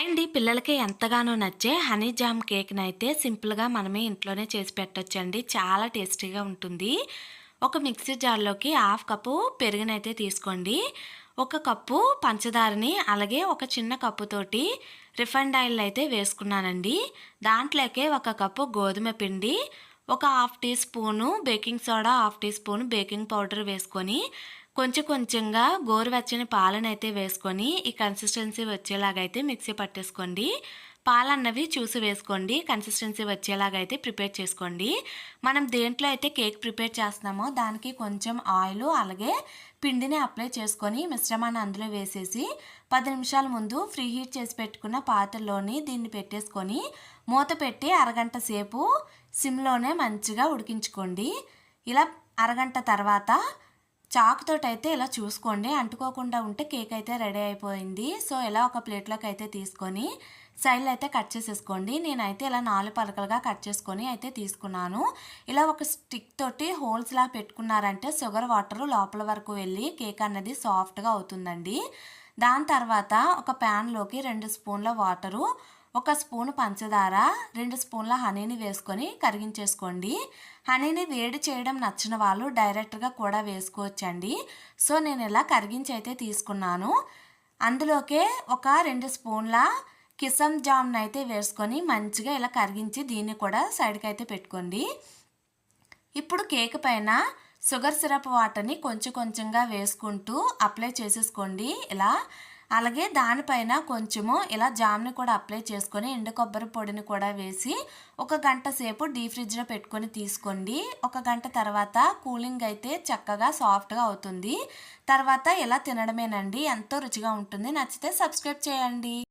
అండి పిల్లలకి ఎంతగానో నచ్చే హనీ జామ్ కేక్ని అయితే సింపుల్గా మనమే ఇంట్లోనే చేసి పెట్టొచ్చండి. చాలా టేస్టీగా ఉంటుంది. ఒక మిక్సీ జార్లోకి హాఫ్ కప్పు పెరుగునైతే తీసుకోండి. ఒక కప్పు పంచదారని అలాగే ఒక చిన్న కప్పుతోటి రిఫైండ్ ఆయిల్ అయితే వేసుకున్నానండి. దాంట్లోకే ఒక కప్పు గోధుమ పిండి ఒక half teaspoon baking soda half teaspoon baking powder వేసుకొని కొంచెం కొంచెంగా గోరువెచ్చని పాలనైతే వేసుకొని ఈ కన్సిస్టెన్సీ వచ్చేలాగైతే మిక్సీ పట్టేసుకోండి. పాలన్నవి చూసి వేసుకోండి. కన్సిస్టెన్సీ వచ్చేలాగైతే ప్రిపేర్ చేసుకోండి. మనం దేంట్లో అయితే కేక్ ప్రిపేర్ చేస్తున్నామో దానికి కొంచెం ఆయిల్ అలాగే పిండిని అప్లై చేసుకొని మిశ్రమాన్ని అందులో వేసేసి పది నిమిషాల ముందు ఫ్రీ హీట్ చేసి పెట్టుకున్న పాత్రలోని దీన్ని పెట్టేసుకొని మూత పెట్టి అరగంట సేపు సిమ్లోనే మంచిగా ఉడికించుకోండి. ఇలా అరగంట తర్వాత చాకుతోటి అయితే ఇలా చూసుకోండి. అంటుకోకుండా ఉంటే కేక్ అయితే రెడీ అయిపోయింది. సో ఇలా ఒక ప్లేట్లోకి అయితే తీసుకొని సైడ్లు అయితే కట్ చేసేసుకోండి. నేనైతే ఇలా నాలుగు పలకలుగా కట్ చేసుకొని అయితే తీసుకున్నాను. ఇలా ఒక స్టిక్ తోటి హోల్స్లా పెట్టుకున్నారంటే షుగర్ వాటర్ లోపల వరకు వెళ్ళి కేక్ అన్నది సాఫ్ట్గా అవుతుందండి. దాని తర్వాత ఒక ప్యాన్లోకి రెండు స్పూన్ల వాటరు ఒక స్పూన్ పంచదార రెండు స్పూన్ల హనీని వేసుకొని కరిగించేసుకోండి. హనీని వేడి చేయడం నచ్చిన వాళ్ళు డైరెక్ట్గా కూడా వేసుకోవచ్చండి. సో నేను ఇలా కరిగించి అయితే తీసుకున్నాను. అందులోకే ఒక రెండు స్పూన్ల కిసం జామ్ని అయితే వేసుకొని మంచిగా ఇలా కరిగించి దీన్ని కూడా సైడ్కి అయితే పెట్టుకోండి. ఇప్పుడు కేక్ పైన షుగర్ సిరప్ వాటర్ని కొంచెం కొంచెంగా వేసుకుంటూ అప్లై చేసేసుకోండి. ఇలా అలాగే దానిపైన కొంచెము ఇలా జామ్ని కూడా అప్లై చేసుకొని ఎండు కొబ్బరి పొడిని కూడా వేసి ఒక గంట సేపు డీ ఫ్రిడ్జ్లో పెట్టుకొని తీసుకోండి. ఒక గంట తర్వాత కూలింగ్ అయితే చక్కగా సాఫ్ట్గా అవుతుంది. తర్వాత ఇలా తినడమేనండి ఎంతో రుచిగా ఉంటుంది. నచ్చితే సబ్స్క్రైబ్ చేయండి.